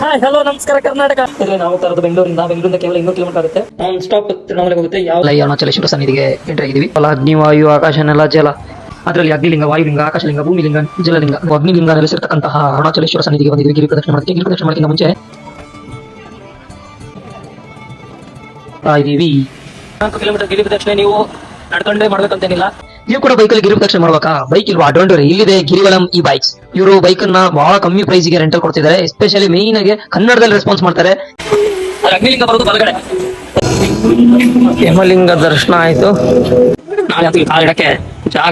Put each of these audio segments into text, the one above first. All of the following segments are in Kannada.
ಹಾಯ್ ಹಲೋ ನಮಸ್ಕಾರ ಕರ್ನಾಟಕ. ಇಲ್ಲಿ ನಾವು ತರದ ಬೆಂಗಳೂರಿಂದ. ಬೆಂಗಳೂರಿಂದ ಕೇವಲ ಇನ್ನೂರು ಕಿಲೋಮೀಟರ್ ಆಗುತ್ತೆ. ನಾನ್ ಸ್ಟಾಪ್ ತಿರುವನಂತಪುರ ಹೋಗುತ್ತೆ. ಯಾವ ಲೈ ಅರುಣಾಚಲೇಶ್ವರ ಸನ್ನಿಧಿಗೆ ಎಂಟರ್ ಆಗಿದ್ದೀವಿ. ಅಲ್ಲ ಅಗ್ನಿವಾಯು ಆಕಾಶ ನೆಲ ಜಲ. ಅದರಲ್ಲಿ ಅಗ್ನಿಲಿಂಗ ವಾಯುಲಿಂಗ ಆಕಾಶಲಿಂಗ ಭೂಮಿಲಿಂಗ ಜಲಲಿಂಗ. ಅಗ್ನಿಲಿಂಗ ನೆಲೆಸಿರ್ತಕ್ಕಂತಹ ಅರುಣಾಚಲೇಶ್ವರ ಸನ್ನಿಧಿಗೆ ಬಂದಿದ್ದೀವಿ. ಗಿರಿ ಪ್ರದಕ್ಷಿಣೆ ಮಾಡೋದಕ್ಕೆ ಗಿರಿ ಪ್ರದಕ್ಷಿಣೆ ಮಾಡೋಕ್ಕಿಂತ ಮುಂಚೆ. ಇದ್ದೀವಿ ನಾಲ್ಕು ಕಿಲೋಮೀಟರ್ ಗಿರಿ ಪ್ರದಕ್ಷಿಣೆ ನೀವು ನಡ್ಕೊಂಡೇ ಮಾಡ್ಬೇಕಂತೇನಿಲ್ಲ. ನೀವು ಕೂಡ ಬೈಕಲ್ಲಿ ಗಿರಿ ಪ್ರದಕ್ಷಿಣೆ ಮಾಡ್ಬೇಕಾ ಬೈಕ್ ಇಲ್ವಾ? ಡೋಂಟ್ ವರಿ ಇಲ್ಲಿದೆ ಗಿರಿವಲಂ ಈ ಬೈಕ್ಸ್ ಇವರು ಬೈಕ್ ಅನ್ನ ಬಹಳ ಕಮ್ಮಿ ಪ್ರೈಸ್ಗೆ ರೆಂಟಲ್ ಕೊಡ್ತಿದ್ದಾರೆ ಎಸ್ಪೆಷಲಿ ಮೇನ್ ಆಗಿ ಕನ್ನಡದಲ್ಲಿ ರೆಸ್ಪಾನ್ಸ್ ಮಾಡ್ತಾರೆ. ಹೇಮಲಿಂಗ ದರ್ಶನ ಆಯ್ತು. ನಾಳೆ ಅಂತೂ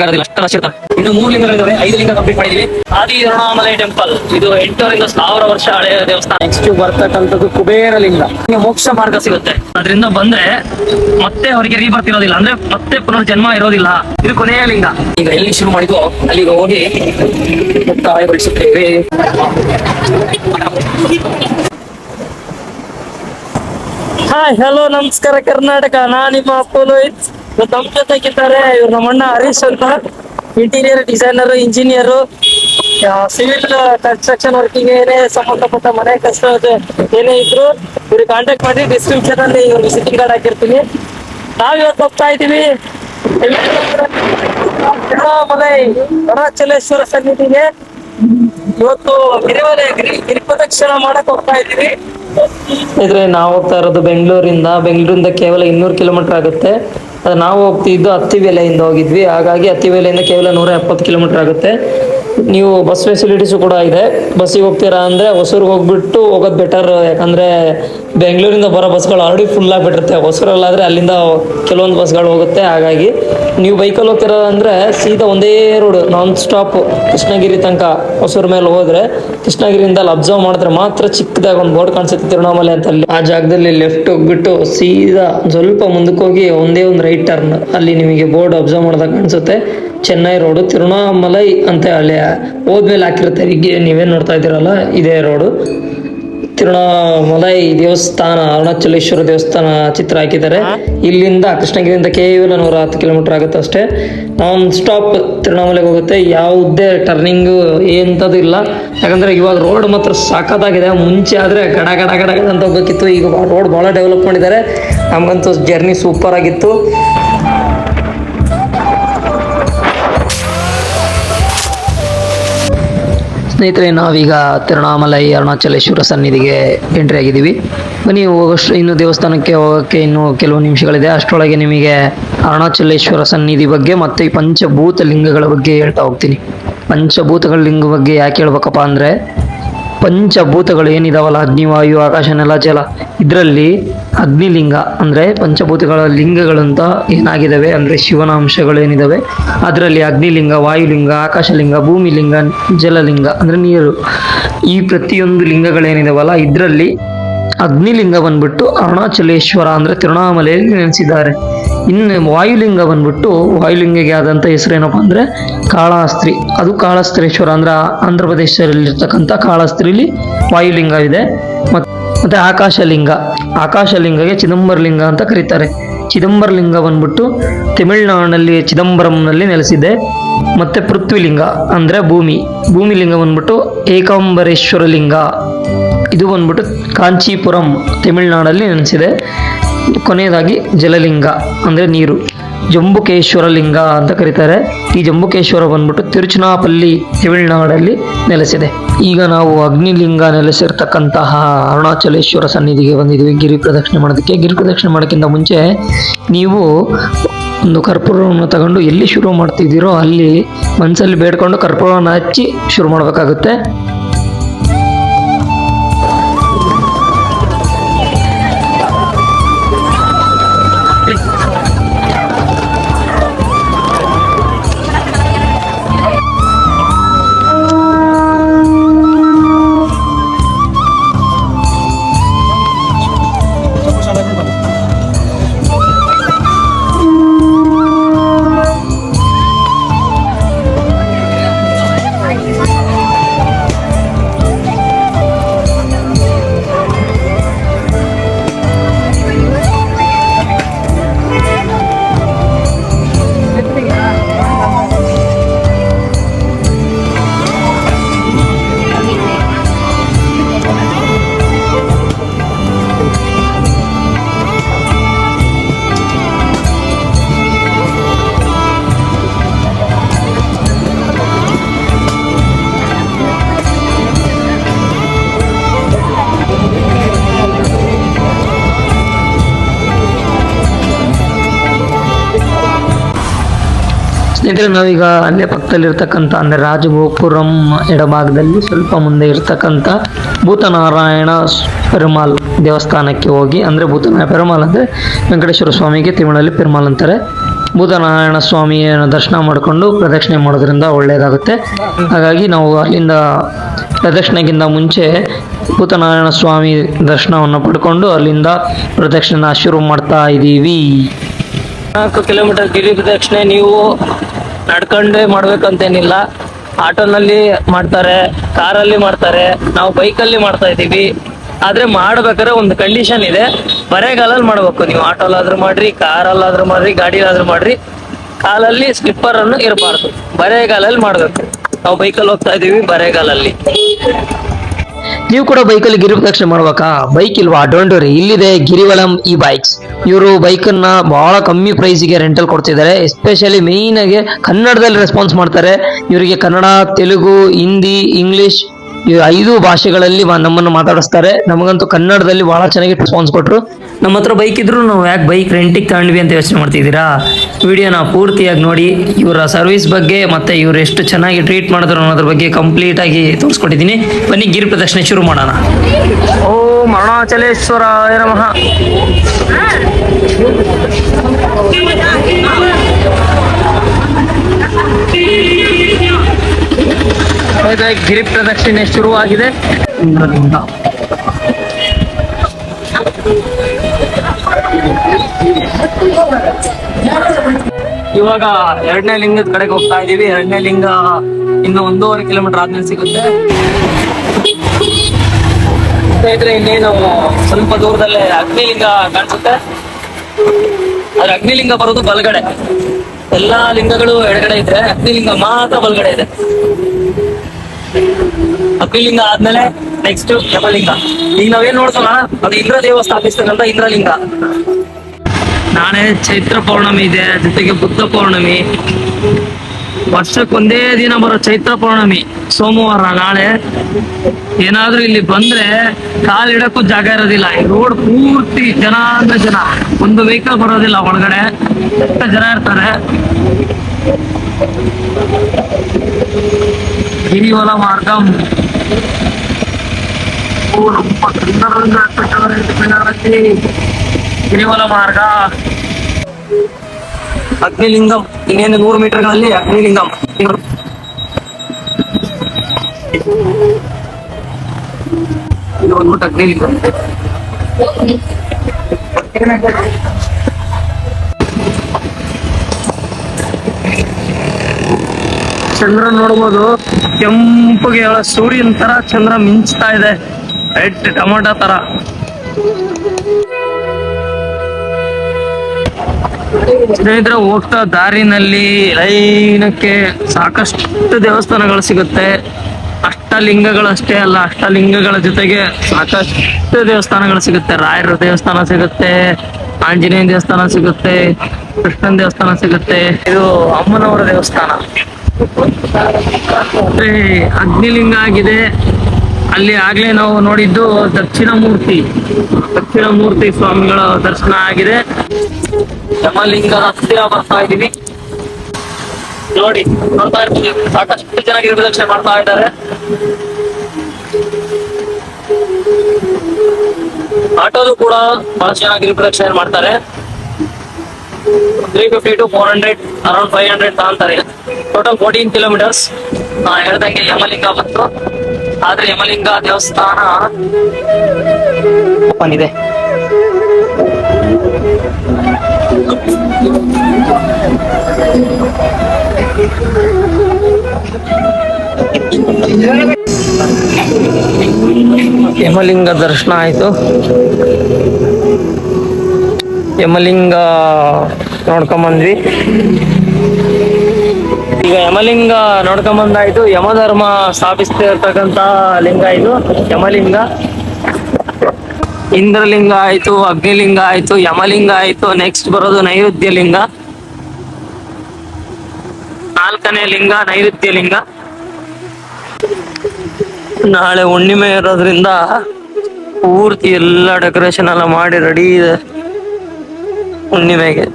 ಇರೋದಿಲ್ಲ ಅಷ್ಟು ರಶ್ ಇರ್ತಾರೆ ಇನ್ನು ಮೂರು ಲಿಂಗಗಳಿದ್ದಾವೆ. ಐದು ಲಿಂಗ ಕಂಪ್ಲೀಟ್ ಮಾಡಿದೀವಿ. ಆದಿ ಅರುಣಾಮಲೈ ಟೆಂಪಲ್ ಇದು ಎಂಟರಿಂದ ಸಾವಿರ ವರ್ಷ ಹಳೆಯ ದೇವಸ್ಥಾನ. ನೆಕ್ಸ್ಟ್ ಬರ್ತಕ್ಕಂಥದ್ದು ಕುಬೇರ ಲಿಂಗ. ನಿಮಗೆ ಮೋಕ್ಷ ಮಾರ್ಗ ಸಿಗುತ್ತೆ. ಅದರಿಂದ ಬಂದ್ರೆ ಮತ್ತೆ ಅವರಿಗೆ ರೀಬರ್ತ್ ಇರೋದಿಲ್ಲ. ಅಂದ್ರೆ ಮತ್ತೆ ಪುನರ್ಜನ್ಮ ಇರೋದಿಲ್ಲ. ಇದು ಕೊನೆಯ ಲಿಂಗ. ಈಗ ಎಲ್ಲಿ ಶುರು ಮಾಡಿದ್ವೋ ಅಲ್ಲಿಗೆ ಹೋಗಿ ಮುಕ್ತಾಯಗೊಳಿಸುತ್ತೇವೆ. ಹಾಯ್ ಹಲೋ ನಮಸ್ಕಾರ ಕರ್ನಾಟಕ. ನಾ ನಿಮ್ಮ ಅಪ್ಪೋಲೋ ಇವತ್ತು ನಮ್ಮ ಜೊತೆಗಿದ್ದಾರೆ, ಇವ್ರು ನಮ್ಮಣ್ಣ ಹರೀಶ್ ಅಂತ. Interior designer engineer civil construction working ಏನೇ ಸಂಬಂಧಪಟ್ಟ ಮನೆ ಕಷ್ಟ ಏನೇ ಇದ್ರು ಇವ್ರಿಗೆ ಕಾಂಟ್ಯಾಕ್ಟ್ ಮಾಡಿ ಡಿಸ್ಕ್ರಿಪ್ಷನ್ ಅಲ್ಲಿ ಇವ್ರ ವಿಸಿಟಿಂಗ್ ಕಾರ್ಡ್ ಹಾಕಿರ್ತೀನಿ. ನಾವ್ ಇವತ್ತು ಹೋಗ್ತಾ ಇದೀವಿ ಚಲೇಶ್ವರ ಅರುಣಾಚಲೇಶ್ವರ ಸನ್ನಿಧಿಗೆ. ಇವತ್ತು ಗಿರಿವಲೆ ಗಿರಿ ಗಿರಿ ಪ್ರದಕ್ಷಿಣ ಮಾಡಕ್ ಹೋಗ್ತಾ ಇದೀವಿ ಇದ್ರೆ ನಾವು ಹೋಗ್ತಾ ಇರೋದು ಬೆಂಗಳೂರಿಂದ. ಬೆಂಗಳೂರಿಂದ ಕೇವಲ ಇನ್ನೂರು ಕಿಲೋಮೀಟರ್ ಆಗುತ್ತೆ. ಅದು ನಾವು ಹೋಗ್ತಿದ್ದು ಹತ್ತಿವೆಲೆಯಿಂದ ಹೋಗಿದ್ವಿ. ಹಾಗಾಗಿ ಹತ್ತಿವೆಲೆಯಿಂದ ಕೇವಲ ನೂರ ಎಪ್ಪತ್ತು ಕಿಲೋಮೀಟರ್ ಆಗುತ್ತೆ. ನೀವು ಬಸ್ ಫೆಸಿಲಿಟೀಸು ಕೂಡ ಇದೆ. ಬಸ್ಸಿಗೆ ಹೋಗ್ತೀರಾ ಅಂದರೆ ಹೊಸೂರಿಗೆ ಹೋಗ್ಬಿಟ್ಟು ಹೋಗೋದು ಬೆಟರ್ ಯಾಕಂದ್ರೆ ಬೆಂಗಳೂರಿಂದ ಬರೋ ಬಸ್ಗಳು ಆಲ್ರೆಡಿ ಫುಲ್ ಆಗಿಬಿಟ್ಟಿರುತ್ತೆ. ಹೊಸೂರಲ್ಲಾದ್ರೆ ಅಲ್ಲಿಂದ ಕೆಲವೊಂದು ಬಸ್ಗಳು ಹೋಗುತ್ತೆ. ಹಾಗಾಗಿ ನೀವು ಬೈಕಲ್ಲಿ ಹೋಗ್ತೀರಾ ಅಂದರೆ ಸೀದಾ ಒಂದೇ ರೋಡ್ ನಾನ್ ಸ್ಟಾಪ್ ಕೃಷ್ಣಗಿರಿ ತನಕ ಹೊಸೂರು ಮೇಲೆ ಹೋದ್ರೆ ಕೃಷ್ಣಗಿರಿಯಿಂದ ಅಲ್ಲಿ ಅಬ್ಸರ್ವ್ ಮಾಡಿದ್ರೆ ಮಾತ್ರ ಚಿಕ್ಕದಾಗಿ ಒಂದು ಬೋರ್ಡ್ ಕಾಣಿಸುತ್ತೆ ತಿರುವಣಾಮಲೆ ಅಂತ ಅಲ್ಲಿ. ಆ ಜಾಗದಲ್ಲಿ ಲೆಫ್ಟ್ ಹೋಗ್ಬಿಟ್ಟು ಸೀದಾ ಸ್ವಲ್ಪ ಮುಂದಕ್ಕೆ ಹೋಗಿ ಒಂದೇ ಒಂದು ರೈಟ್ ಟರ್ನ್ ಅಲ್ಲಿ ನಿಮಗೆ ಬೋರ್ಡ್ ಅಬ್ಸರ್ವ್ ಮಾಡಿದಾಗ ಕಾಣಿಸುತ್ತೆ. ಚೆನ್ನೈ ರೋಡು ತಿರುವಣಾಮಲೈ ಅಂತ ಅಲ್ಲಿ ಹೋದ್ಮೇಲೆ ಹಾಕಿರುತ್ತೆ. ಈಗ ನೀವೇನು ನೋಡ್ತಾ ಇದ್ದೀರಲ್ಲ, ಇದೇ ರೋಡು ತಿರುವಣ್ಣಾಮಲೈ ದೇವಸ್ಥಾನ ಅರುಣಾಚಲೇಶ್ವರ ದೇವಸ್ಥಾನ ಚಿತ್ರ ಹಾಕಿದ್ದಾರೆ. ಇಲ್ಲಿಂದ ಕೃಷ್ಣಗಿರಿಯಿಂದ ಕೇವಲ ನೂರ ಹತ್ತು ಕಿಲೋಮೀಟರ್ ಆಗುತ್ತೆ ಅಷ್ಟೇ. ನಾನ್ ಸ್ಟಾಪ್ ತಿರುಣಾಮಲೆಗೆ ಹೋಗುತ್ತೆ. ಯಾವುದೇ ಟರ್ನಿಂಗು ಎಂಥದ್ದು ಇಲ್ಲ. ಯಾಕಂದ್ರೆ ಇವಾಗ ರೋಡ್ ಮಾತ್ರ ಸಾಕತ್ತಾಗಿದೆ ಮುಂಚೆ ಆದರೆ ಗಡ ಗಡ ಗಡ ಗಡ ಅಂತ ಹೋಗ್ಬೇಕಿತ್ತು. ಈಗ ರೋಡ್ ಭಾಳ ಡೆವಲಪ್ ಮಾಡಿದ್ದಾರೆ. ನಮಗಂತೂ ಜರ್ನಿ ಸೂಪರ್ ಆಗಿತ್ತು. ಸ್ನೇಹಿತರೆ, ನಾವೀಗ ತಿರುಣಾಮಲೈ, ಅರುಣಾಚಲೇಶ್ವರ ಸನ್ನಿಧಿಗೆ ಎಂಟ್ರಿ ಆಗಿದ್ದೀವಿ. ಬನ್ನಿ, ಹೋಗೋಷ್ಟು ಇನ್ನು ದೇವಸ್ಥಾನಕ್ಕೆ ಹೋಗೋಕ್ಕೆ ಇನ್ನು ಕೆಲವು ನಿಮಿಷಗಳಿದೆ. ಅಷ್ಟರೊಳಗೆ ನಿಮಗೆ ಅರುಣಾಚಲೇಶ್ವರ ಸನ್ನಿಧಿ ಬಗ್ಗೆ ಮತ್ತು ಈ ಪಂಚಭೂತ ಲಿಂಗಗಳ ಬಗ್ಗೆ ಹೇಳ್ತಾ ಹೋಗ್ತೀನಿ. ಪಂಚಭೂತಗಳ ಲಿಂಗ ಬಗ್ಗೆ ಯಾಕೆ ಹೇಳ್ಬೇಕಪ್ಪ ಅಂದರೆ ಪಂಚಭೂತಗಳು ಏನಿದಾವಲ್ಲ? ಅಗ್ನಿವಾಯು, ಆಕಾಶ, ನೆಲ, ಜಲ. ಇದರಲ್ಲಿ ಅಗ್ನಿಲಿಂಗ ಅಂದರೆ ಪಂಚಭೂತಗಳ ಲಿಂಗಗಳಂತ ಏನಾಗಿದ್ದಾವೆ ಅಂದರೆ ಶಿವನ ಅಂಶಗಳು ಏನಿದಾವೆ. ಅದರಲ್ಲಿ ಅಗ್ನಿಲಿಂಗ, ವಾಯುಲಿಂಗ, ಆಕಾಶಲಿಂಗ, ಭೂಮಿಲಿಂಗ, ಜಲಲಿಂಗ ಅಂದರೆ ನೀರು. ಈ ಪ್ರತಿಯೊಂದು ಲಿಂಗಗಳೇನಿದಾವಲ್ಲ, ಇದರಲ್ಲಿ ಅಗ್ನಿಲಿಂಗ ಬಂದ್ಬಿಟ್ಟು ಅರುಣಾಚಲೇಶ್ವರ ಅಂದರೆ ತಿರುಣಾಮಲೆಯಲ್ಲಿ ನೆನೆಸಿದ್ದಾರೆ. ಇನ್ನು ವಾಯುಲಿಂಗ ಬಂದ್ಬಿಟ್ಟು ವಾಯುಲಿಂಗಗೆ ಆದಂಥ ಹೆಸರೇನಪ್ಪ ಅಂದರೆ ಕಾಳಾಸ್ತ್ರಿ ಅದು ಕಾಳಾಸ್ತ್ರೇಶ್ವರ ಅಂದ್ರೆ ಆಂಧ್ರ ಪ್ರದೇಶದಲ್ಲಿರ್ತಕ್ಕಂಥ ಕಾಳಾಸ್ತ್ರಿಲಿ ವಾಯುಲಿಂಗ ಇದೆ ಮತ್ತು ಆಕಾಶಲಿಂಗ. ಆಕಾಶಲಿಂಗಗೆ ಚಿದಂಬರಲಿಂಗ ಅಂತ ಕರೀತಾರೆ. ಚಿದಂಬರಲಿಂಗ ಬಂದ್ಬಿಟ್ಟು ತಮಿಳುನಾಡಿನಲ್ಲಿ ಚಿದಂಬರಂನಲ್ಲಿ ನೆಲೆಸಿದೆ. ಮತ್ತು ಪೃಥ್ವಿಲಿಂಗ ಅಂದರೆ ಭೂಮಿ. ಭೂಮಿಲಿಂಗ ಬಂದ್ಬಿಟ್ಟು ಏಕಾಂಬರೇಶ್ವರ ಲಿಂಗ ಇದು ಬಂದ್ಬಿಟ್ಟು ಕಾಂಚೀಪುರಂ ತಮಿಳುನಾಡಲ್ಲಿ ನೆಲೆಸಿದೆ. ಕೊನೆಯದಾಗಿ ಜಲಲಿಂಗ, ಅಂದರೆ ನೀರು. ಜಂಬುಕೇಶ್ವರ ಲಿಂಗ ಅಂತ ಕರೀತಾರೆ. ಈ ಜಂಬುಕೇಶ್ವರ ಬಂದ್ಬಿಟ್ಟು ತಿರುಚನಾಪಲ್ಲಿ ತಮಿಳುನಾಡಲ್ಲಿ ನೆಲೆಸಿದೆ. ಈಗ ನಾವು ಅಗ್ನಿಲಿಂಗ ನೆಲೆಸಿರ್ತಕ್ಕಂತಹ ಅರುಣಾಚಲೇಶ್ವರ ಸನ್ನಿಧಿಗೆ ಬಂದಿದ್ದೀವಿ. ಗಿರಿ ಪ್ರದಕ್ಷಿಣೆ ಮಾಡೋದಕ್ಕೆ. ಗಿರಿ ಪ್ರದಕ್ಷಿಣೆ ಮಾಡೋಕ್ಕಿಂತ ಮುಂಚೆ ನೀವು ಒಂದು ಕರ್ಪೂರವನ್ನು ತಗೊಂಡು ಎಲ್ಲಿ ಶುರು ಮಾಡ್ತಿದ್ದೀರೋ ಅಲ್ಲಿ ಮನಸ್ಸಲ್ಲಿ ಬೇಡ್ಕೊಂಡು ಕರ್ಪೂರವನ್ನು ಹಚ್ಚಿ ಶುರು ಮಾಡಬೇಕಾಗುತ್ತೆ. ಸ್ನೇಹಿತರೆ ನಾವೀಗ ಅಲ್ಲೇ ಪಕ್ಕದಲ್ಲಿರ್ತಕ್ಕಂಥ, ಅಂದರೆ ರಾಜಗೋಪುರಂ ಎಡಭಾಗದಲ್ಲಿ ಸ್ವಲ್ಪ ಮುಂದೆ ಇರ್ತಕ್ಕಂಥ ಭೂತನಾರಾಯಣ ಪೆರುಮಾಲ್ ದೇವಸ್ಥಾನಕ್ಕೆ ಹೋಗಿ, ಅಂದರೆ ಭೂತನಾರಾಯಣ ಪೆರುಮಾಲ್ ಅಂದರೆ ವೆಂಕಟೇಶ್ವರ ಸ್ವಾಮಿಗೆ ತಿರುಮಲಲ್ಲಿ ಪೆರುಮಾಲ್ ಅಂತಾರೆ. ಭೂತನಾರಾಯಣ ಸ್ವಾಮಿಯನ್ನು ದರ್ಶನ ಮಾಡಿಕೊಂಡು ಪ್ರದಕ್ಷಿಣೆ ಮಾಡೋದ್ರಿಂದ ಒಳ್ಳೆಯದಾಗುತ್ತೆ ಹಾಗಾಗಿ ನಾವು ಅಲ್ಲಿಂದ ಪ್ರದಕ್ಷಿಣೆಗಿಂತ ಮುಂಚೆ ಭೂತನಾರಾಯಣ ಸ್ವಾಮಿ ದರ್ಶನವನ್ನು ಪಡ್ಕೊಂಡು ಅಲ್ಲಿಂದ ಪ್ರದಕ್ಷಿಣೆ ಶುರು ಮಾಡ್ತಾ ಇದ್ದೀವಿ ನಾಲ್ಕು ಕಿಲೋಮೀಟರ್ ಗಿರಿ ಪ್ರದಕ್ಷಿಣೆ, ನೀವು ನಡ್ಕೊಂಡೇ ಮಾಡ್ಬೇಕಂತೇನಿಲ್ಲ. ಆಟೋನಲ್ಲಿ ಮಾಡ್ತಾರೆ, ಕಾರಲ್ಲಿ ಮಾಡ್ತಾರೆ, ನಾವು ಬೈಕಲ್ಲಿ ಮಾಡ್ತಾ ಇದ್ದೀವಿ. ಆದ್ರೆ ಮಾಡ್ಬೇಕಾದ್ರೆ ಒಂದು ಕಂಡೀಷನ್ ಇದೆ. ಬರೆಗಾಲಲ್ಲಿ ಮಾಡ್ಬೇಕು ನೀವು. ಆಟೋಲಾದ್ರೂ ಮಾಡ್ರಿ, ಕಾರಲ್ಲಾದ್ರೂ ಮಾಡ್ರಿ ಗಾಡಿಲಾದ್ರೂ ಮಾಡ್ರಿ. ಕಾಲಲ್ಲಿ ಸ್ಲಿಪ್ಪರ್ ಅನ್ನು ಇರಬಾರ್ದು. ಬರೆಗಾಲಲ್ಲಿ ಮಾಡ್ಬೇಕು. ನಾವು ಬೈಕಲ್ಲಿ ಹೋಗ್ತಾ ಇದೀವಿ ಬರೆಗಾಲಲ್ಲಿ. ನೀವು ಕೂಡ ಬೈಕಲ್ಲಿ ಗಿರಿ ಪ್ರದಕ್ಷಿಣೆ ಮಾಡ್ಬೇಕಾ? ಬೈಕ್ ಇಲ್ವಾ? ಡೋಂಟ್ ಇಲ್ಲಿದೆ ಗಿರಿವಲಂ ಈ ಬೈಕ್ಸ್ ಇವರು ಬೈಕನ್ನ ಬಹಳ ಕಮ್ಮಿ ಪ್ರೈಸಿಗೆ ರೆಂಟಲ್ ಕೊಡ್ತಿದ್ದಾರೆ. ಎಸ್ಪೆಷಲಿ ಮೇಯ್ನ್ ಆಗಿ ಕನ್ನಡದಲ್ಲಿ ರೆಸ್ಪಾನ್ಸ್ ಮಾಡ್ತಾರೆ. ಇವರಿಗೆ ಕನ್ನಡ, ತೆಲುಗು, ಹಿಂದಿ ಇಂಗ್ಲಿಷ್ ಈ ಐದು ಭಾಷೆಗಳಲ್ಲಿ ನಮ್ಮನ್ನು ಮಾತಾಡಿಸ್ತಾರೆ. ನಮಗಂತೂ ಕನ್ನಡದಲ್ಲಿ ಬಹಳ ಚೆನ್ನಾಗಿ ರೆಸ್ಪಾನ್ಸ್ ಕೊಟ್ಟರು ನಮ್ಮ ಹತ್ರ ಬೈಕ್ ಇದ್ರು ನಾವು ಯಾಕೆ ಬೈಕ್ ರೆಂಟಿಗೆ ತಗೊಂಡ್ವಿ ಅಂತ ಯೋಚನೆ ಮಾಡ್ತಿದ್ದೀರಾ? ವಿಡಿಯೋನ ಪೂರ್ತಿಯಾಗಿ ನೋಡಿ. ಇವರ ಸರ್ವಿಸ್ ಬಗ್ಗೆ ಮತ್ತೆ ಇವರು ಎಷ್ಟು ಚೆನ್ನಾಗಿ ಟ್ರೀಟ್ ಮಾಡಿದ್ರು ಅನ್ನೋದ್ರ ಬಗ್ಗೆ ಕಂಪ್ಲೀಟ್ ಆಗಿ ತೋರಿಸ್ಕೊಟ್ಟಿದ್ದೀನಿ. ಬನ್ನಿ, ಗಿರಿ ಪ್ರದರ್ಶನ ಶುರು ಮಾಡೋಣ. ಓ ಅರುಣಾಚಲೇಶ್ವರ ನಮಃ. ಗಿರಿ ಪ್ರದಕ್ಷಿಣೆ ಶುರುವಾಗಿದೆ. ಇವಾಗ ಎರಡನೇ ಲಿಂಗದ ಕಡೆಗೆ ಹೋಗ್ತಾ ಇದೀವಿ ಎರಡನೇ ಲಿಂಗ ಇನ್ನು ಒಂದೂವರೆ ಕಿಲೋಮೀಟರ್ ಆದ್ಮೇಲೆ ಸಿಗುತ್ತೆ. ಸ್ನೇಹಿತರೆ ಇನ್ನೇನು ಸ್ವಲ್ಪ ದೂರದಲ್ಲೇ ಅಗ್ನಿಲಿಂಗ ಕಾಣಿಸುತ್ತೆ. ಆದ್ರೆ ಅಗ್ನಿಲಿಂಗ ಬರೋದು ಬಲಗಡೆ. ಎಲ್ಲಾ ಲಿಂಗಗಳು ಎಡಗಡೆ ಇದ್ರೆ ಅಗ್ನಿಲಿಂಗ ಮಾತ್ರ ಬಲಗಡೆ ಇದೆ. ಅಗ್ನಿಲಿಂಗ ಆದ್ಮೇಲೆ ನೆಕ್ಸ್ಟ್ ಯಮಲಿಂಗ. ಈಗ ನಾವೇನ್ ನೋಡ್ತೋಣ ಅದು ಇಂದ್ರ ದೇವ ಸ್ಥಾಪಿಸ್ತಕ್ಕಂಥ ಇಂದ್ರಲಿಂಗ. ನಾಳೆ ಚೈತ್ರ ಪೌರ್ಣಮಿ ಇದೆ, ಜೊತೆಗೆ ಬುದ್ಧ ಪೌರ್ಣಮಿ. ವರ್ಷಕ್ಕೊಂದೇ ದಿನ ಬರೋ ಚೈತ್ರ ಪೌರ್ಣಮಿ, ಸೋಮವಾರ, ನಾಳೆ. ಏನಾದ್ರೂ ಇಲ್ಲಿ ಬಂದ್ರೆ ಕಾಲಿಡಕ್ಕೂ ಜಾಗ ಇರೋದಿಲ್ಲ. ರೋಡ್ ಪೂರ್ತಿ ಜನ ಅಂದ್ರೆ ಜನ. ಒಂದು ವೆಹಿಕಲ್ ಬರೋದಿಲ್ಲ ಒಳಗಡೆ. ಜನ ಇರ್ತಾರೆ. ಗಿರಿವಲ ಮಾರ್ಗಂ. ಗಿರಿವಲ ಮಾರ್ಗ ಅಗ್ನಿಲಿಂಗಂ ಇನ್ನೇನು ನೂರು ಮೀಟರ್ಗಳಲ್ಲಿ ಅಗ್ನಿಲಿಂಗಂ. ಇದು ಒಂದು ಅಗ್ನಿಲಿಂಗಂ. ಚಂದ್ರ ನೋಡ್ಬೋದು. ಕೆಂಪಗೆ ಸೂರ್ಯನ ತರ ಚಂದ್ರ ಮಿಂಚ್ತಾ ಇದೆ. ರೆಡ್ ಟೊಮೊಟೊ ತರ. ಸ್ನೇಹಿತರೆ ಹೋಗ್ತಾ ದಾರಿನಲ್ಲಿ ಲೈನಕ್ಕೆ ಸಾಕಷ್ಟು ದೇವಸ್ಥಾನಗಳು ಸಿಗುತ್ತೆ. ಅಷ್ಟಲಿಂಗಗಳಷ್ಟೇ ಅಲ್ಲ, ಅಷ್ಟಲಿಂಗಗಳ ಜೊತೆಗೆ ಸಾಕಷ್ಟು ದೇವಸ್ಥಾನಗಳು ಸಿಗುತ್ತೆ. ರಾಯರ ದೇವಸ್ಥಾನ ಸಿಗುತ್ತೆ ಆಂಜನೇಯ ದೇವಸ್ಥಾನ ಸಿಗುತ್ತೆ, ಕೃಷ್ಣನ ದೇವಸ್ಥಾನ ಸಿಗುತ್ತೆ. ಇದು ಅಮ್ಮನವರ ದೇವಸ್ಥಾನ. ಅಗ್ನಿಲಿಂಗ ಆಗಿದೆ. ಅಲ್ಲಿ ಆಗ್ಲೇ ನಾವು ನೋಡಿದ್ದು ದಕ್ಷಿಣ ಮೂರ್ತಿ ದಕ್ಷಿಣ ಮೂರ್ತಿ ಸ್ವಾಮಿಗಳ ದರ್ಶನ ಆಗಿದೆ. ಯಮಲಿಂಗ ಹತ್ತಿರ ಬರ್ತಾ ಇದೀವಿ ನೋಡಿ, ನೋಡ್ತಾ ಇರ್ತೀವಿ. ಸಾಕಷ್ಟು ಜನ ಗಿರಿಪ್ರದಕ್ಷಿಣೆ ಮಾಡ್ತಾ ಇದ್ದಾರೆ. ಆಟೋದು ಕೂಡ ಬಹಳ ಚೆನ್ನಾಗಿ ಗಿರಿಪ್ರದಕ್ಷಿಣೆ ಮಾಡ್ತಾರೆ. Three fifty to four hundred around five hundred ತಗೊಂತಾರೆ. ಟೋಟಲ್ ಫೋರ್ಟೀನ್ ಕಿಲೋಮೀಟರ್ಸ್ ಹೇಳ್ದಂಗೆ ಯಮಲಿಂಗ ಬಂತು. ಆದ್ರೆ ಯಮಲಿಂಗ ದೇವಸ್ಥಾನ ಓಪನ್ ಇದೆ. ಯಮಲಿಂಗ ದರ್ಶನ ಆಯ್ತು. ಯಮಲಿಂಗ ನೋಡ್ಕೊಂಬಂದ್ವಿ. ಈಗ ಯಮಲಿಂಗ ನೋಡ್ಕೊಂಬಂದಾಯ್ತು. ಯಮಧರ್ಮ ಸ್ಥಾಪಿಸ್ತಿರ್ತಕ್ಕಂತ ಲಿಂಗ ಇದು, ಯಮಲಿಂಗ. ಇಂದ್ರಲಿಂಗ ಆಯ್ತು, ಅಗ್ನಿಲಿಂಗ ಆಯ್ತು, ಯಮಲಿಂಗ ಆಯ್ತು ನೆಕ್ಸ್ಟ್ ಬರೋದು ನೈರುತ್ಯ ಲಿಂಗ. ನಾಲ್ಕನೇ ಲಿಂಗ ನೈರುತ್ಯ ಲಿಂಗ. ನಾಳೆ ಹುಣ್ಣಿಮೆ ಇರೋದ್ರಿಂದ ಪೂರ್ತಿ ಎಲ್ಲ ಡೆಕೋರೇಷನ್ ಎಲ್ಲ ಮಾಡಿ ರೆಡಿ ಇದೆ. ಹುಣ್ಣಿಮೆಗೆ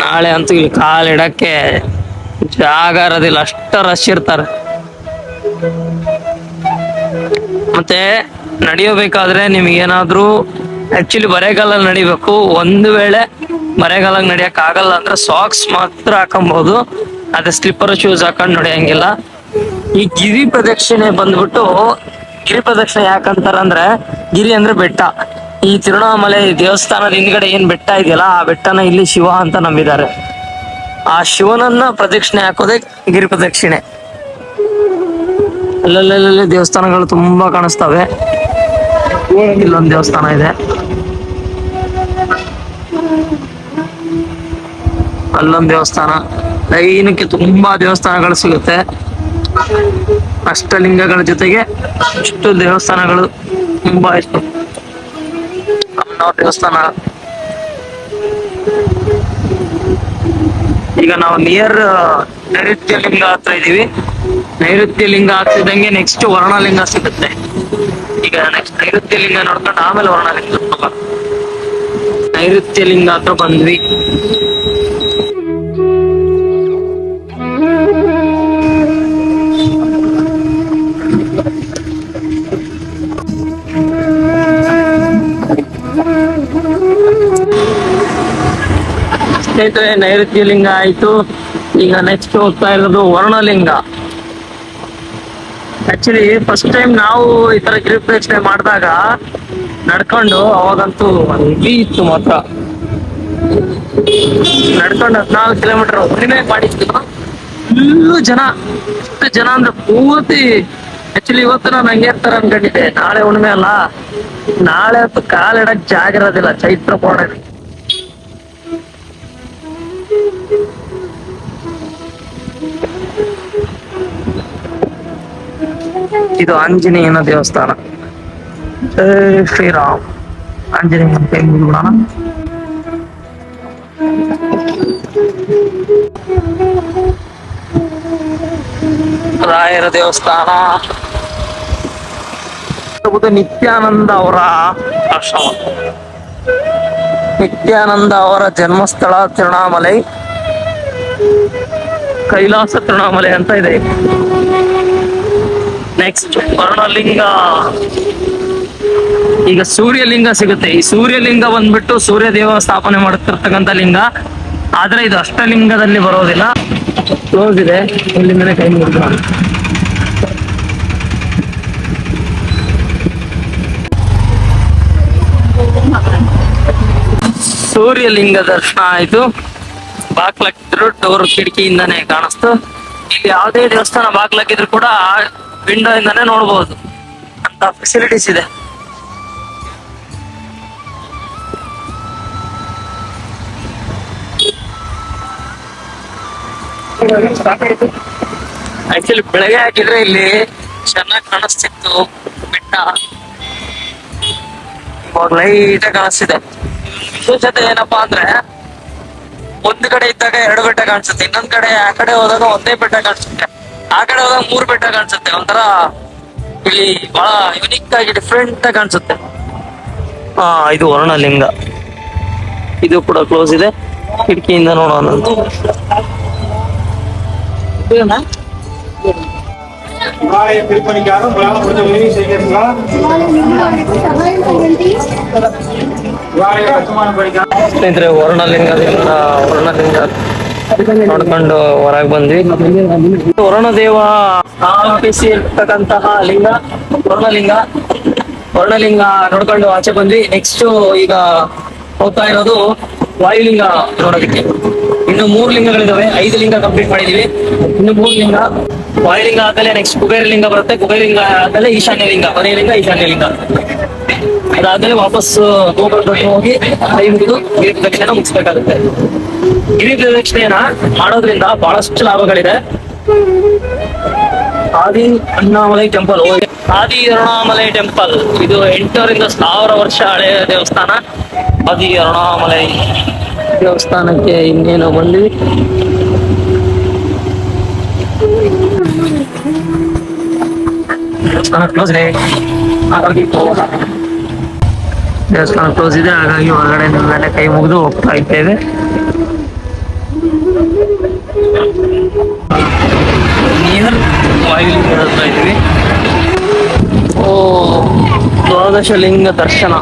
ನಾಳೆ ಅಂತೂ ಇಲ್ಲಿ ಕಾಲಿಡಕ್ಕೆ ಜಾಗ ಇರೋದಿಲ್ಲ, ಅಷ್ಟ ರಶ್ ಇರ್ತಾರೆ. ಮತ್ತೆ ನಡೆಯಬೇಕಾದ್ರೆ ನಿಮಗೇನಾದರೂ ಆಕ್ಚುಲಿ ಬರೆಗಾಲಲ್ಲಿ ನಡಿಬೇಕು. ಒಂದು ವೇಳೆ ಬರೆಗಾಲಾಗ ನಡಿಯಕ್ ಆಗಲ್ಲ ಅಂದ್ರೆ ಸಾಕ್ಸ್ ಮಾತ್ರ ಹಾಕೊಬಹುದು ಅದೇ ಸ್ಲಿಪ್ಪರ್ ಶೂಸ್ ಹಾಕೊಂಡು ನಡೆಯಂಗಿಲ್ಲ. ಈ ಗಿರಿ ಪ್ರದಕ್ಷಿಣೆ ಬಂದ್ಬಿಟ್ಟು, ಗಿರಿ ಪ್ರದಕ್ಷಿಣೆ ಯಾಕಂತಾರ ಅಂದ್ರೆ ಗಿರಿ ಅಂದ್ರೆ ಬೆಟ್ಟ. ಈ ತಿರುವಣ್ಣಾಮಲೆ ದೇವಸ್ಥಾನದ ಹಿಂದ್ಗಡೆ ಏನ್ ಬೆಟ್ಟ ಇದೆಯಲ್ಲ, ಆ ಬೆಟ್ಟನ ಇಲ್ಲಿ ಶಿವ ಅಂತ ನಂಬಿದ್ದಾರೆ. ಆ ಶಿವನನ್ನ ಪ್ರದಕ್ಷಿಣೆ ಹಾಕೋದೇ ಗಿರಿ ಪ್ರದಕ್ಷಿಣೆ. ಅಲ್ಲಲ್ಲಲ್ಲಿ ದೇವಸ್ಥಾನಗಳು ತುಂಬಾ ಕಾಣಿಸ್ತವೆ. ಇಲ್ಲೊಂದು ದೇವಸ್ಥಾನ ಇದೆ. ಅಲ್ಲೊಂದು ದೇವಸ್ಥಾನ. ಲೈನಕ್ಕೆ ತುಂಬಾ ದೇವಸ್ಥಾನಗಳು ಸಿಗುತ್ತೆ. ಅಷ್ಟಲಿಂಗಗಳ ಜೊತೆಗೆ ಇಷ್ಟು ದೇವಸ್ಥಾನಗಳು ತುಂಬಾ ಇಷ್ಟು ಅಮ್ಮನವ್ರ ದೇವಸ್ಥಾನ. ಈಗ ನಾವು ನಿಯರ್ ನೈಋತ್ಯ ಲಿಂಗ ಹತ್ರ ಇದೀವಿ. ನೈಋತ್ಯ ಲಿಂಗ ಹತ್ತಿದಂಗೆ ನೆಕ್ಸ್ಟ್ ವರ್ಣಲಿಂಗ ಸಿಗುತ್ತೆ. ಈಗ ನೆಕ್ಸ್ಟ್ ನೈಋತ್ಯ ಲಿಂಗ ನೋಡ್ಕೊಂಡು ಆಮೇಲೆ ವರ್ಣಲಿಂಗ. ನೈಋತ್ಯ ಲಿಂಗ ಹತ್ರ ಬಂದ್ವಿ. ಸ್ನೇಹಿತರೆ, ನೈಋತ್ಯ ಲಿಂಗ ಆಯ್ತು. ಈಗ ನೆಕ್ಸ್ಟ್ ಹೋಗ್ತಾ ಇರೋದು ವರ್ಣಲಿಂಗ. ಆಕ್ಚುಲಿ ಫಸ್ಟ್ ಟೈಮ್ ನಾವು ಈ ತರ ಗಿರಿ ಪ್ರದಕ್ಷಿಣೆ ಮಾಡಿದಾಗ ನಡ್ಕೊಂಡು, ಅವಾಗಂತೂ ಒಂದು ಇತ್ತು ಮಾತ್ರ. ನಡ್ಕೊಂಡು ಹದಿನಾಲ್ಕು ಕಿಲೋಮೀಟರ್ ಒಬ್ಬನೇ ಮಾಡಿತ್ತು ಫುಲ್ಲು ಜನ ಎಷ್ಟು ಜನ ಅಂದ್ರೆ ಪೂರ್ತಿ ಆಕ್ಚುಲಿ ಇವತ್ತು ನಾನು ಹಂಗೆ ಇರ್ತಾರ ಅನ್ಕೊಂಡಿದ್ದೆ. ನಾಳೆ ಹುಣ್ಣಿಮೆ ಅಲ್ಲ. ನಾಳೆ ಹೊತ್ತು ಕಾಲಿಡಕ್ ಜಾಗ ಇರೋದಿಲ್ಲ, ಚೈತ್ರ ಪೌರ್ಣಮಿ ಇದು ಆಂಜನೇಯನ ದೇವಸ್ಥಾನ. ಶ್ರೀರಾಮ್. ಆಂಜನೇಯನ ಕೈ ರಾಯರ ದೇವಸ್ಥಾನ. ನಿತ್ಯಾನಂದ ಅವರ ಆಶ್ರಮ. ನಿತ್ಯಾನಂದ ಅವರ ಜನ್ಮಸ್ಥಳ ತಿರುಣಾಮಲೈ. ಕೈಲಾಸ ತಿರುಣಾಮಲೈ ಅಂತ ಇದೆ. ನೆಕ್ಸ್ಟ್ ವರ್ಣಲಿಂಗ. ಈಗ ಸೂರ್ಯಲಿಂಗ ಸಿಗುತ್ತೆ. ಈ ಸೂರ್ಯಲಿಂಗ ಬಂದ್ಬಿಟ್ಟು ಸೂರ್ಯ ದೇವ ಸ್ಥಾಪನೆ ಮಾಡುತ್ತಿರ್ತಕ್ಕಂಥ ಲಿಂಗ. ಆದ್ರೆ ಇದು ಅಷ್ಟಲಿಂಗದಲ್ಲಿ ಬರೋದಿಲ್ಲ. ಕ್ಲೋಸ್ ಇದೆ. ಕೈ ಮುಗಿದ ಸೂರ್ಯಲಿಂಗ ದರ್ಶನ ಆಯ್ತು. ಬಾಗ್ಲಾಕಿದ್ರು ಡೋರ್ ಕಿಟಕಿಯಿಂದಾನೇ ಕಾಣಿಸ್ತು. ಇಲ್ಲಿ ಯಾವುದೇ ದೇವಸ್ಥಾನ ಬಾಗ್ಲಾಕಿದ್ರು ಕೂಡ ವಿಂಡೋ ಇಂದಾನೆ ನೋಡ್ಬೋದು. ಅಂತ ಫೆಸಿಲಿಟೀಸ್ ಇದೆ. ಆಕ್ಚುಲಿ ಬೆಳಗ್ಗೆ ಹಾಕಿದ್ರೆ ಇಲ್ಲಿ ಚೆನ್ನಾಗಿ ಕಾಣಿಸ್ತಿತ್ತು. ಬೆಟ್ಟ. ಲೈಟ್ ಕಾಣಿಸ್ತಿದೆ. ವಿಶೇಷತೆ ಏನಪ್ಪಾ ಅಂದ್ರೆ, ಒಂದ್ ಕಡೆ ಇದ್ದಾಗ ಎರಡು ಬೆಟ್ಟ ಕಾಣಿಸುತ್ತೆ. ಇನ್ನೊಂದ್ ಕಡೆ ಆ ಕಡೆ ಹೋದಾಗ ಒಂದೇ ಬೆಟ್ಟ ಕಾಣಿಸುತ್ತೆ. ಆ ಕಡೆ ಹೋದಾಗ ಮೂರ್ ಬೆಟ್ಟ ಕಾಣಿಸುತ್ತೆ. ಒಂಥರ ಇಲ್ಲಿ ಬಹಳ ಯುನಿಕ್ ಆಗಿ ಡಿಫ್ರೆಂಟ್ ಆಗಿ ಕಾಣಿಸುತ್ತೆ. ಹಾ ಇದು ವರ್ಣಲಿಂಗ. ಇದು ಕೂಡ ಕ್ಲೋಸ್ ಇದೆ. ಕಿಟಕಿಯಿಂದ ನೋಡೋಣ. ಸ್ನೇಹಿತರೆ ವರ್ಣಲಿಂಗದಿಂದ ವರ್ಣಲಿಂಗ ನೋಡ್ಕೊಂಡು ಹೊರಗೆ ಬಂದ್ವಿ. ವರುಣದೇವ ಸ್ಥಾಪಿಸಿ ಇರ್ತಕ್ಕಂತಹ ಲಿಂಗ, ವರ್ಣಲಿಂಗ. ವರ್ಣಲಿಂಗ ನೋಡ್ಕೊಂಡು ಆಚೆ ಬಂದ್ವಿ. ನೆಕ್ಸ್ಟ್ ಈಗ ಹೋಗ್ತಾ ಇರೋದು ವಾಯುಲಿಂಗ ನೋಡೋದಕ್ಕೆ. ಇನ್ನು ಮೂರು ಲಿಂಗಗಳಿದಾವೆ. ಐದು ಲಿಂಗ ಕಂಪ್ಲೀಟ್ ಮಾಡಿದೀವಿ. ಇನ್ನು ಮೂರು ಲಿಂಗ ವಾಯುಲಿಂಗ ಆದ್ಮೇಲೆ ನೆಕ್ಸ್ಟ್ ಕುಬೇರ ಲಿಂಗ ಬರುತ್ತೆ. ಕುಬೇರ ಲಿಂಗ ಈಶಾನ್ಯ ಲಿಂಗ ಕೊನೆಯ ಲಿಂಗ ಈಶಾನ್ಯ ಲಿಂಗ. ಅದಾದ್ಮೇಲೆ ವಾಪಸ್ ಗೋಕರ್ಣಕ್ಕೆ ಹೋಗಿ ಕೈ ಮುಗಿದು ಗಿರಿ ಪ್ರದಕ್ಷಿಣೆ ಮುಗಿಸ್ಬೇಕಾಗುತ್ತೆ. ಗಿರಿ ಪ್ರದಕ್ಷಿಣೆಯನ್ನ ಮಾಡೋದ್ರಿಂದ ಬಹಳಷ್ಟು ಲಾಭಗಳಿದೆ. ಆದಿ ಅಣ್ಣಾಮಲೈ ಟೆಂಪಲ್ ಆದಿ ಅರುಣಾಮಲೈ ಟೆಂಪಲ್ ಇದು ಎಂಟರಿಂದ ಸಾವಿರ ವರ್ಷ ಹಳೆಯ ದೇವಸ್ಥಾನ. ಆದಿ ಅರುಣಾಮಲೈ ದೇವಸ್ಥಾನಕ್ಕೆ ಇನ್ನೇನು ಬಂದ್ವಿ? ದೇವಸ್ಥಾನ ಕ್ಲೋಸ್ ಹಾಗಾಗಿ ದೇವಸ್ಥಾನ ಕ್ಲೋಸ್ ಇದೆ, ಹಾಗಾಗಿ ಹೊರಗಡೆ ನಿಮ್ಮನೆ ಕೈ ಮುಗಿದು ಹೋಗ್ತಾ ಇದ್ದೇವೆ. ನಿಯರ್ ಇದ್ದೀವಿ. ಓ ದ್ವಾದಶ ಲಿಂಗ ದರ್ಶನ.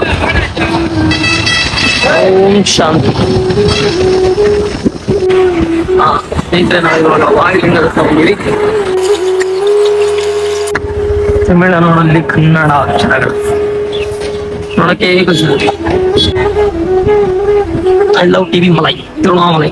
ಓಂ ಶಾಂತಿ. ನಾವು ತಮಿಳುನಾಡಿನಲ್ಲಿ ಕನ್ನಡ ಅಕ್ಷರಗಳು. ওনাকে আই লাভ টিভি মালাই তোর মালাই।